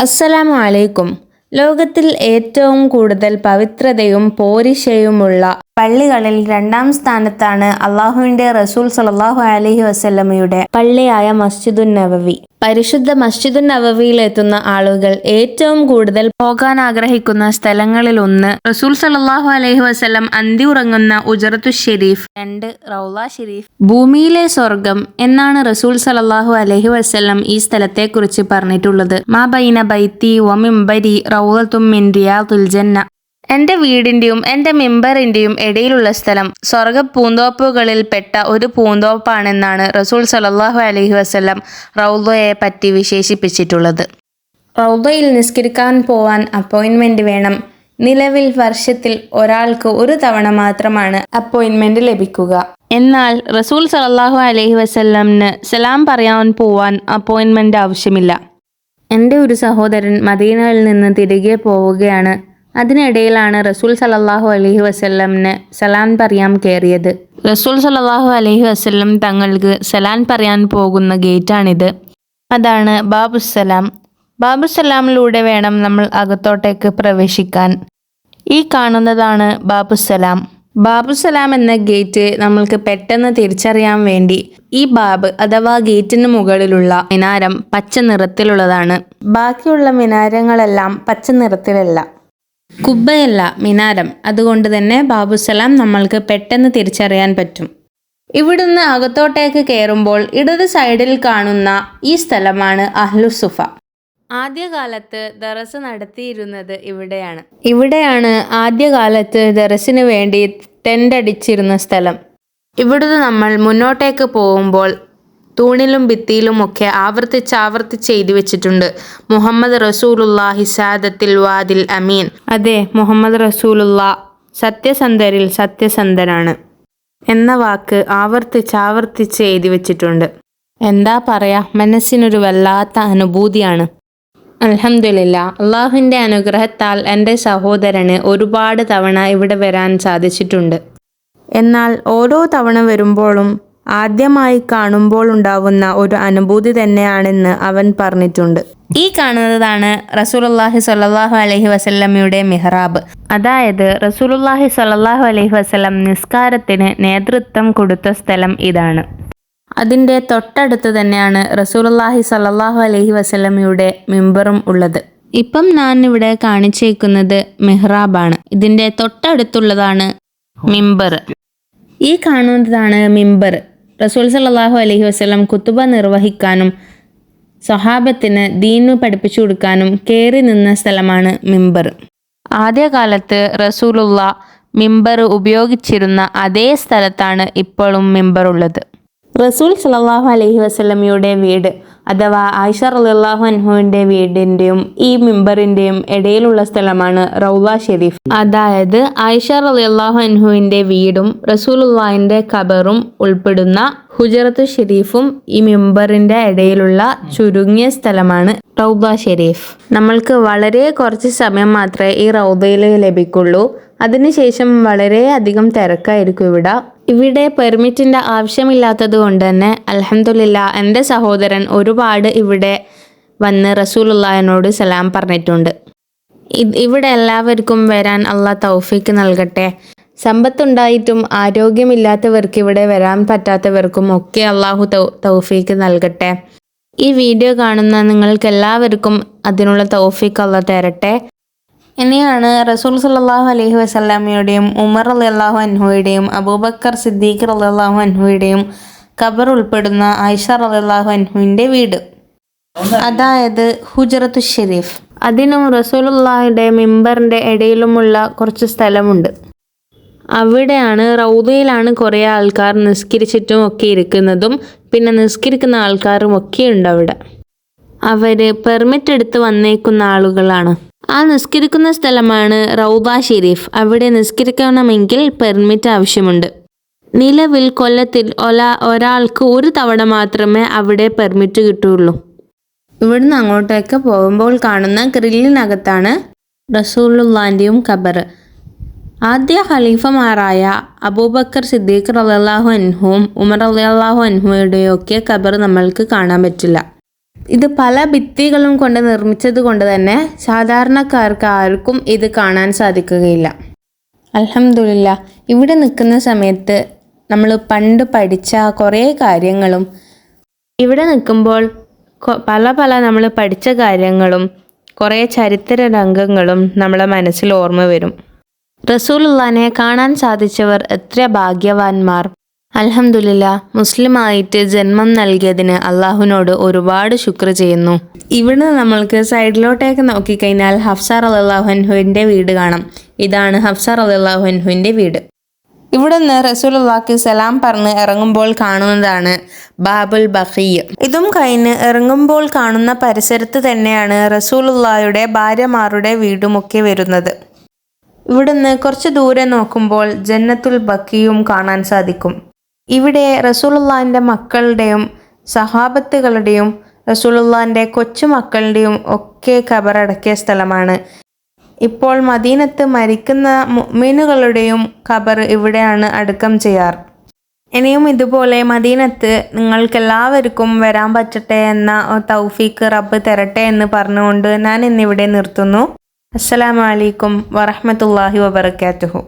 السلام عليكم. ലോകത്തിൽ ഏറ്റവും കൂടുതൽ പവിത്രതയും പോരിശയുമുള്ള പള്ളികളിൽ രണ്ടാം സ്ഥാനത്താണ് അള്ളാഹുവിന്റെ റസൂൽ സലാഹു അലഹി വസ്ലമയുടെ പള്ളിയായ മസ്ജിദുൻ നവവി പരിശുദ്ധ മസ്ജിദുൻ നബവിയിൽ എത്തുന്ന ആളുകൾ ഏറ്റവും കൂടുതൽ പോകാൻ ആഗ്രഹിക്കുന്ന സ്ഥലങ്ങളിൽ ഒന്ന് റസൂൽ സലാഹു അലഹി വസ്ലം അന്തി ഉറങ്ങുന്ന ഉജറത്തു ഷെരീഫ് രണ്ട് റൗള ഷെരീഫ്. ഭൂമിയിലെ സ്വർഗം എന്നാണ് റസൂൽ സലാഹു അലഹി വസ്ലം ഈ സ്ഥലത്തെക്കുറിച്ച് പറഞ്ഞിട്ടുള്ളത്. മാ ബൈന ബൈത്തി ഒമിംബരി മിംബരി റൗളത്തും മിൻ ജന്ന എന്റെ വീടിന്റെയും എന്റെ മെമ്പറിന്റെയും ഇടയിലുള്ള സ്ഥലം സ്വർഗ പൂന്തോപ്പുകളിൽ പെട്ട ഒരു പൂന്തോപ്പാണെന്നാണ് റസൂൽ സലല്ലാഹു അലഹി വസ്ലം റൗദയെ പറ്റി വിശേഷിപ്പിച്ചിട്ടുള്ളത്. റൗദയിൽ നിസ്കരിക്കാൻ പോവാൻ അപ്പോയിൻമെന്റ് വേണം. നിലവിൽ വർഷത്തിൽ ഒരാൾക്ക് ഒരു തവണ മാത്രമാണ് അപ്പോയിൻമെന്റ് ലഭിക്കുക. എന്നാൽ റസൂൽ സലല്ലാഹു അലഹി വസ്ല്ലാമിന് സലാം പറയാൻ പോവാൻ അപ്പോയിൻമെന്റ് ആവശ്യമില്ല. എന്റെ ഒരു സഹോദരൻ മദീനയിൽ നിന്ന് തിരികെ പോവുകയാണ്. അതിനിടയിലാണ് റസൂൽ സലല്ലാഹു അലഹി വസ്ല്ലമിന് സലാൻ പറയാൻ കയറിയത്. റസൂൽ സലല്ലാഹു അലഹി വസ്ല്ലം തങ്ങൾക്ക് സലാൻ പറയാൻ പോകുന്ന ഗേറ്റാണിത്. അതാണ് ബാബുസലാം ബാബുസലാമിലൂടെ വേണം നമ്മൾ അകത്തോട്ടേക്ക് പ്രവേശിക്കാൻ. ഈ കാണുന്നതാണ് ബാബുസലാം ബാബുസലാം എന്ന ഗേറ്റ് നമ്മൾക്ക് പെട്ടെന്ന് തിരിച്ചറിയാൻ വേണ്ടി ഈ ബാബ് അഥവാ ഗേറ്റിന് മുകളിലുള്ള മിനാരം പച്ച നിറത്തിലുള്ളതാണ്. ബാക്കിയുള്ള മിനാരങ്ങളെല്ലാം പച്ച നിറത്തിലല്ല. കുബ്ബയല്ല മിനാരം. അതുകൊണ്ട് തന്നെ ബാബുസലാം നമ്മൾക്ക് പെട്ടെന്ന് തിരിച്ചറിയാൻ പറ്റും. ഇവിടുന്ന് അകത്തോട്ടേക്ക് കയറുമ്പോൾ ഇടത് സൈഡിൽ കാണുന്ന ഈ സ്ഥലമാണ് അഹ്ലുസുഫ ആദ്യകാലത്ത് ദറസ് നടത്തിയിരുന്നത് ഇവിടെയാണ്. ഇവിടെയാണ് ആദ്യകാലത്ത് ദറസിന് വേണ്ടി ടെന്റ് അടിച്ചിരുന്ന സ്ഥലം. ഇവിടുന്ന് നമ്മൾ മുന്നോട്ടേക്ക് പോകുമ്പോൾ തൂണിലും ഭിത്തിയിലുമൊക്കെ ആവർത്തിച്ച് ആവർത്തിച്ച് എഴുതി വെച്ചിട്ടുണ്ട്. മുഹമ്മദ് റസൂലുള്ള ഹിസാദത്തിൽ വാദിൽ അമീൻ. അതെ മുഹമ്മദ് റസൂലുള്ള സത്യസന്ധരിൽ സത്യസന്ധനാണ് എന്ന വാക്ക് ആവർത്തിച്ച് ആവർത്തിച്ച് എഴുതി വെച്ചിട്ടുണ്ട്. എന്താ പറയാ മനസ്സിനൊരു വല്ലാത്ത അനുഭൂതിയാണ്. അൽഹംദുലില്ല അള്ളാഹുവിന്റെ അനുഗ്രഹത്താൽ എന്റെ സഹോദരന് ഒരുപാട് തവണ ഇവിടെ വരാൻ സാധിച്ചിട്ടുണ്ട്. എന്നാൽ ഓരോ തവണ വരുമ്പോഴും ആദ്യമായി കാണുമ്പോൾ ഉണ്ടാവുന്ന ഒരു അനുഭൂതി തന്നെയാണെന്ന് അവൻ പറഞ്ഞിട്ടുണ്ട്. ഈ കാണുന്നതാണ് റസൂലുള്ളാഹി സ്വല്ലല്ലാഹു അലൈഹി വസല്ലമ്മയുടെ മിഹ്റാബ്. അതായത് റസൂലുള്ളാഹി സ്വല്ലല്ലാഹു അലൈഹി വസല്ലം നിസ്കാരത്തിന് നേതൃത്വം കൊടുത്ത സ്ഥലം ഇതാണ്. അതിന്റെ തൊട്ടടുത്ത് തന്നെയാണ് റസൂലുള്ളാഹി സല്ലാഹു അലഹി വസല്ലമയുടെ മെമ്പറും ഉള്ളത്. ഇപ്പം ഞാൻ ഇവിടെ കാണിച്ചേക്കുന്നത് മെഹ്റാബാണ്. ഇതിന്റെ തൊട്ടടുത്തുള്ളതാണ് മിമ്പർ. ഈ കാണുന്നതാണ് മിമ്പർ. റസൂൽ സല്ലാഹു അലഹി വസ്ലം കുത്തുബ നിർവഹിക്കാനും സ്വഹാബത്തിന് ദീനു പഠിപ്പിച്ചു കൊടുക്കാനും കയറി നിന്ന സ്ഥലമാണ് മിമ്പർ. ആദ്യകാലത്ത് റസൂലുള്ള മിമ്പർ ഉപയോഗിച്ചിരുന്ന അതേ സ്ഥലത്താണ് ഇപ്പോഴും മിമ്പർ ഉള്ളത്. റസൂൽ സലാഹു അലഹി വസ്ലമിയുടെ വീട് അഥവാ ആയിഷ റളിയല്ലാഹു അൻഹുവിന്റെ വീടിന്റെയും ഈ മിമ്പറിന്റെയും ഇടയിലുള്ള സ്ഥലമാണ് റൗള ഷെരീഫ്. അതായത് ആയിഷ റളിയല്ലാഹു അൻഹുവിന്റെ വീടും റസൂലുള്ളാഹിന്റെ ഖബറും ഉൾപ്പെടുന്ന ഹുജറത്ത് ഷെരീഫും ഈ മിമ്പറിന്റെ ഇടയിലുള്ള ചുരുങ്ങിയ സ്ഥലമാണ് റൗദ ഷെരീഫ്. നമ്മൾക്ക് വളരെ കുറച്ച് സമയം മാത്രമേ ഈ റൗദയിൽ ലഭിക്കുള്ളൂ. അതിനുശേഷം വളരെ അധികം തിരക്കായിരിക്കും ഇവിടെ. ഇവിടെ പെർമിറ്റിന്റെ ആവശ്യമില്ലാത്തത് കൊണ്ട് തന്നെ അലഹമില്ല എന്റെ സഹോദരൻ ഒരുപാട് ഇവിടെ വന്ന് റസൂലുള്ളാഹിനോട് സലാം പറഞ്ഞിട്ടുണ്ട്. ഇവിടെ എല്ലാവർക്കും വരാൻ അള്ളാഹ് തൗഫീക്ക് നൽകട്ടെ. സമ്പത്തുണ്ടായിട്ടും ആരോഗ്യമില്ലാത്തവർക്ക് ഇവിടെ വരാൻ പറ്റാത്തവർക്കും ഒക്കെ അള്ളാഹു തൗഫീക്ക് നൽകട്ടെ. ഈ വീഡിയോ കാണുന്ന നിങ്ങൾക്ക് എല്ലാവർക്കും അതിനുള്ള തൗഫീക്ക് അള്ളാഹ് തരട്ടെ. ഇനിയാണ് റസൂൽ സല്ലാഹു അലഹി വസ്ലാമയുടെയും ഉമർ റളിയല്ലാഹു അൻഹുയുടെയും അബൂബക്കർ സിദ്ദീഖ് റളിയല്ലാഹു അൻഹുയുടെയും ഖബർ ഉൾപ്പെടുന്ന ആയിഷ റളിയല്ലാഹു അൻഹുവിന്റെ വീട്. അതായത് ഹുജറത്തു ഷെരീഫ്. അതിനും റസൂലുള്ളാഹിയുടെ മിമ്പറിന്റെ ഇടയിലുമുള്ള കുറച്ച് സ്ഥലമുണ്ട്. അവിടെയാണ് റൗദയിലാണ് കുറേ ആൾക്കാർ നിസ്കരിച്ചിട്ടും ഒക്കെ ഇരിക്കുന്നതും പിന്നെ നിസ്കരിക്കുന്ന ആൾക്കാരും ഒക്കെ ഉണ്ട് അവിടെ. അവർ പെർമിറ്റ് എടുത്ത് വന്നേക്കുന്ന ആളുകളാണ്. ആ നിസ്കരിക്കുന്ന സ്ഥലമാണ് റൗബ ഷെരീഫ്. അവിടെ നിസ്കരിക്കണമെങ്കിൽ പെർമിറ്റ് ആവശ്യമുണ്ട്. നിലവിൽ കൊല്ലത്തിൽ ഒല ഒരാൾക്ക് ഒരു തവണ മാത്രമേ അവിടെ പെർമിറ്റ് കിട്ടുകയുള്ളൂ ഇവിടുന്ന് അങ്ങോട്ടേക്ക് പോകുമ്പോൾ കാണുന്ന ഗ്രില്ലിനകത്താണ് റസൂലുള്ളാന്റെയും ഖബർ ആദ്യ ഖലീഫമാരായ അബൂബക്കർ സിദ്ദീഖ് റലാഹു അൻഹുവും ഉമർ റളിയല്ലാഹു അൻഹുയുടെയും ഒക്കെ ഖബർ നമ്മൾക്ക് കാണാൻ പറ്റില്ല. ഇത് പല ഭിത്തികളും കൊണ്ട് നിർമ്മിച്ചത് കൊണ്ട് തന്നെ സാധാരണക്കാർക്ക് ആർക്കും ഇത് കാണാൻ സാധിക്കുകയില്ല. അലഹമുല്ല ഇവിടെ നിൽക്കുന്ന സമയത്ത് നമ്മൾ പണ്ട് പഠിച്ച കുറേ കാര്യങ്ങളും ഇവിടെ നിൽക്കുമ്പോൾ പല പല നമ്മൾ പഠിച്ച കാര്യങ്ങളും കുറേ ചരിത്ര രംഗങ്ങളും നമ്മളെ മനസ്സിൽ ഓർമ്മ വരും. റസൂലുള്ളാനെ കാണാൻ സാധിച്ചവർ എത്ര ഭാഗ്യവാന്മാർ. അൽഹംദുലില്ല മുസ്ലിമായിട്ട് ജന്മം നൽകിയതിന് അള്ളാഹുവിനോട് ഒരുപാട് ശുക്ർ ചെയ്യുന്നു. ഇവിടുന്ന് നമ്മൾക്ക് സൈഡിലോട്ടേക്ക് നോക്കിക്കഴിഞ്ഞാൽ ഹഫ്സാർ അള്ളാഹുഹുവിന്റെ വീട് കാണാം. ഇതാണ് ഹഫ്സാർ അള്ളാഹുഹുവിന്റെ വീട്. ഇവിടുന്ന് റസൂലുള്ളാക്ക് സലാം പറഞ്ഞ് ഇറങ്ങുമ്പോൾ കാണുന്നതാണ് ബാബുൽ ബഖീയ് ഇതും കഴിഞ്ഞ് ഇറങ്ങുമ്പോൾ കാണുന്ന പരിസരത്ത് തന്നെയാണ് റസൂലുള്ളായുടെ ഭാര്യമാരുടെ വീടുമൊക്കെ വരുന്നത്. ഇവിടുന്ന് കുറച്ച് ദൂരെ നോക്കുമ്പോൾ ജന്നത്തുൽ ബക്കിയും കാണാൻ സാധിക്കും. ഇവിടെ റസൂലുള്ളാഹിന്റെ മക്കളുടെയും സഹാബത്തുകളുടെയും റസൂലുള്ളാഹിന്റെ കൊച്ചുമക്കളുടെയും ഒക്കെ ഖബറടക്കിയ സ്ഥലമാണ്. ഇപ്പോൾ മദീനത്ത് മരിക്കുന്ന മുഅ്മിനുകളുടെയും ഖബർ ഇവിടെയാണ് അടക്കം ചെയ്യാറ് ഇനിയും ഇതുപോലെ മദീനത്ത് നിങ്ങൾക്കെല്ലാവർക്കും വരാൻ പറ്റട്ടെ എന്ന തൗഫീക്ക് റബ്ബ് തരട്ടെ എന്ന് പറഞ്ഞുകൊണ്ട് ഞാൻ ഇന്നിവിടെ നിർത്തുന്നു. അസ്സലാമു അലൈക്കും വറഹ്മത്തുള്ളാഹി വബറകാതുഹു.